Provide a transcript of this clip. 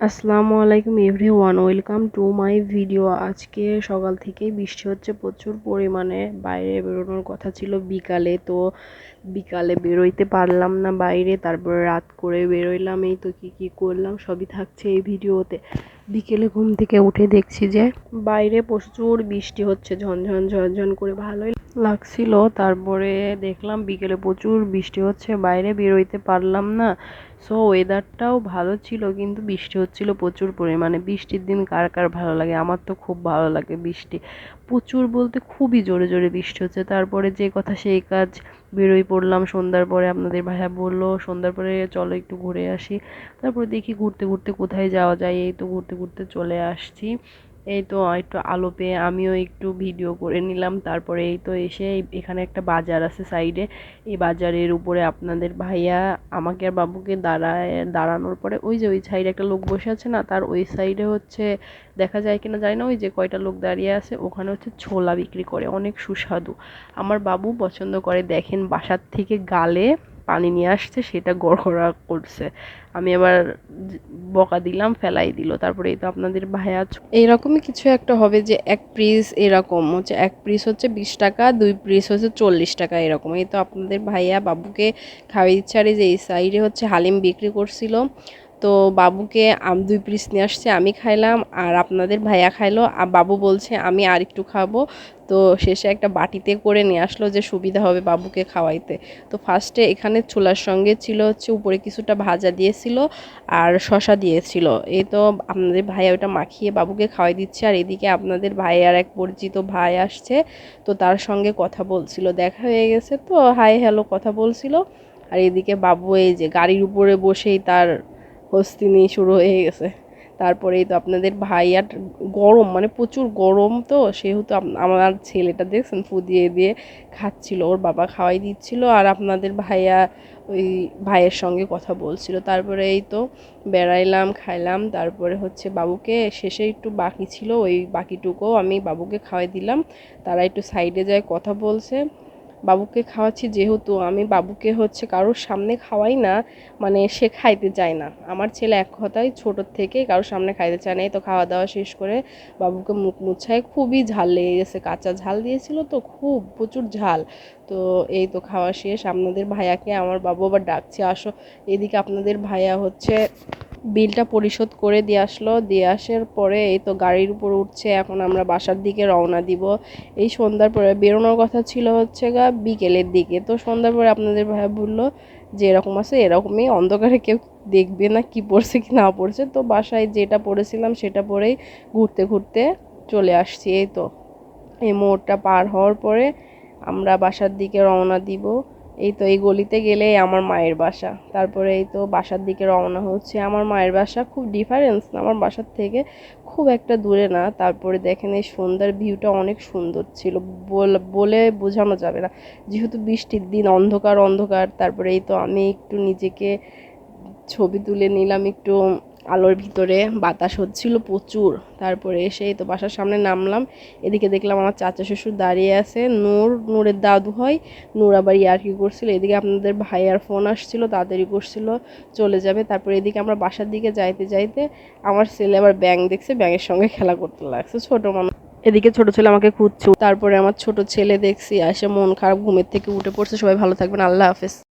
আসসালামু আলাইকুম everyone, welcome to my video. আজকে সকাল থেকেই বৃষ্টি হচ্ছে, প্রচুর পরিমাণে। বাইরে বেরোনোর কথা ছিল বিকালে, তো বিকালে বেরোইতে পারলাম না বাইরে। তারপরে রাত করে বেরোইলাম, এই তো কী কী করলাম, সবই থাকছে এই ভিডিওতে। বিকেলে ঘুম থেকে উঠে দেখছি যে বাইরে প্রচুর বৃষ্টি হচ্ছে, ঝনঝন ঝনঝন করে, ভালোই লাগছিল। তারপরে দেখলাম বিকেলে প্রচুর বৃষ্টি হচ্ছে, বাইরে বেরোইতে পারলাম না। সো ওয়েদারটাও ভালো ছিল, কিন্তু বৃষ্টি হচ্ছিল প্রচুর পরিমাণে। বৃষ্টির দিন কার কার ভালো লাগে? আমার তো খুব ভালো লাগে বৃষ্টি। প্রচুর বলতে খুবই জোরে জোরে বৃষ্টি হচ্ছে। তারপরে যে কথা সেই কাজ, বেরোই পড়লাম। সন্ধ্যার পরে আপনাদের ভাইয়া বলল, সন্ধ্যার পরে চলো একটু ঘুরে আসি। তারপরে দেখি ঘুরতে ঘুরতে কোথায় যাওয়া যায়? এই তো ঘুরতে ঘুরতে চলে আসছি। এই তো একটু আলো পেয়ে আমিও একটু ভিডিও করে নিলাম। তারপরে এই তো এসে এখানে একটা বাজার আছে সাইডে এই বাজারের উপরে আপনাদের ভাইয়া আমাকে আর বাবুকে দাঁড়ায়, দাঁড়ানোর পরে ওই যে ওই সাইডে একটা লোক বসে আছে না, তার ওই সাইডে হচ্ছে দেখা যায় কিনা জানি না, ওই যে কয়টা লোক দাঁড়িয়ে আছে, ওখানে হচ্ছে ছোলা বিক্রি করে, অনেক সুস্বাদু। আমার বাবু পছন্দ করে, দেখেন বাসার থেকে গালে পানি নিয়ে আসছে, সেটা গড়গড়া করছে। আমি আবার বকা দিলাম, ফেলাই দিল। তারপরে এই তো আপনাদের ভাইয়া এইরকমই কিছু একটা হবে যে এক পিস এরকম হচ্ছে, এক পিস হচ্ছে বিশ টাকা, দুই পিস হচ্ছে চল্লিশ টাকা এরকম। এই তো আপনাদের ভাইয়া বাবুকে খাওয়াই দিচ্ছে। আর এই যে এই সাইডে হচ্ছে হালিম বিক্রি করছিল। তো বাবুকে দুই পিস নিয়ে আসছে, আমি খাইলাম। আর আপনাদের ভাইয়া খাইলো। আর বাবু বলছে, আমি আর একটু খাব। তো শেষে একটা বাটিতে করে নিয়ে আসলো যে সুবিধা হবে বাবুকে খাওয়াইতে। তো ফার্স্টে এখানে ছোলার সঙ্গে ছিল হচ্ছে উপরে কিছুটা ভাজা দিয়েছিল আর শশা দিয়েছিল। এই তো আপনাদের ভাইয়া ওটা মাখিয়ে বাবুকে খাওয়াই দিচ্ছে আর এদিকে আপনাদের ভাই আর এক পরিচিত ভাই আসছে। তো তার সঙ্গে কথা বলছিল। দেখা হয়ে গেছে তো হাই হ্যালো কথা বলছিল। আর এদিকে বাবু এই যে গাড়ির উপরে বসেই তার হস্তিনি শুরু হয়ে গেছে। তারপরেই তো আপনাদের ভাইয়ার গরম মানে প্রচুর গরম তো, সেহেতু আমার ছেলেটা দেখছেন ফু দিয়ে দিয়ে খাচ্ছিল, ওর বাবা খাওয়াই দিচ্ছিল আর আপনাদের ভাইয়া ওই ভাইয়ের সঙ্গে কথা বলছিল। তারপরে এই তো বেড়াইলাম, খাইলাম, তারপরে হচ্ছে বাবুকে, শেষে একটু বাকি ছিল, ওই বাকিটুকুও আমি বাবুকে খাওয়াই দিলাম। তারা একটু সাইডে যায়, কথা বলছে। বাবুকে খাওয়াচ্ছি, যেহেতু আমি বাবুকে হচ্ছে কারোর সামনে খাওয়াই না মানে সে খাইতে চায় না। আমার ছেলে এক কথায় ছোটোর থেকে কারোর সামনে খাইতে চায় না, এই তো খাওয়া দাওয়া শেষ করে বাবুকে মুখ মুছায় খুবই ঝাল লেগে গেছে, কাঁচা ঝাল দিয়েছিল তো খুব প্রচুর ঝাল। তো এই তো খাওয়া শেষ, আপনাদের ভাইয়াকে আমার বাবু আবার ডাকছে, আসো, এদিকে আপনাদের ভাইয়া হচ্ছে বিলটা পরিশোধ করে দিয়ে আসলো। দিয়ে আসার পরে এই তো গাড়ির উপর উঠছে, এখন আমরা বাসার দিকে রওনা দিব। এই সন্ধ্যার পরে বেরোনোর কথা ছিল হচ্ছে গা বিকেলের দিকে। তো সন্ধ্যার পরে আপনাদের ভাই বলল যে, এরকম আছে, এরকমই অন্ধকারে কেউ দেখবে না কি পড়ছে কি না পড়ছে। তো বাসায় যেটা পড়েছিলাম সেটা পরেই ঘুরতে ঘুরতে চলে আসছি। এই তো এই মোড়টা পার হওয়ার পরে আমরা বাসার দিকে রওনা দিব। এই তো এই গলিতে গেলেই আমার মায়ের বাসা। তারপরে এই তো বাসার দিকে রওনা হচ্ছে। আমার মায়ের বাসা খুব ডিফারেন্স আমার বাসার থেকে খুব একটা দূরে না। তারপরে দেখেন এই সন্ধ্যার ভিউটা অনেক সুন্দর ছিল। বলে বোঝানো যাবে না। যেহেতু বৃষ্টির দিন, অন্ধকার অন্ধকার, তারপরে এই তো আমি একটু নিজেকে ছবি তুলে নিলাম, একটু আলোর ভিতরে বাতাস হচ্ছিল প্রচুর। তারপরে এসেই তো বাসার সামনে নামলাম। এদিকে দেখলাম আমার চাচা শ্বশুর দাঁড়িয়ে আছে। নূর, নূরের দাদু হয়। নূর আবার ইয়ার্কি করছিল? এদিকে আপনাদের ভাইয়ার ফোন আসছিল তাড়াতাড়ি করছিল, চলে যাবে। তারপরে এদিকে আমরা বাসার দিকে যাইতে যাইতে আমার ছেলে আবার ব্যাং দেখছে, ব্যাঙের সঙ্গে খেলা করতে লাগছে। ছোটো মানুষ। এদিকে ছোট ছেলে আমাকে খুঁজছে। তারপরে আমার ছোট ছেলে দেখছি আসে মন খারাপ, ঘুমের থেকে উঠে পড়ছে। সবাই ভালো থাকবেন। আল্লাহ হাফেজ।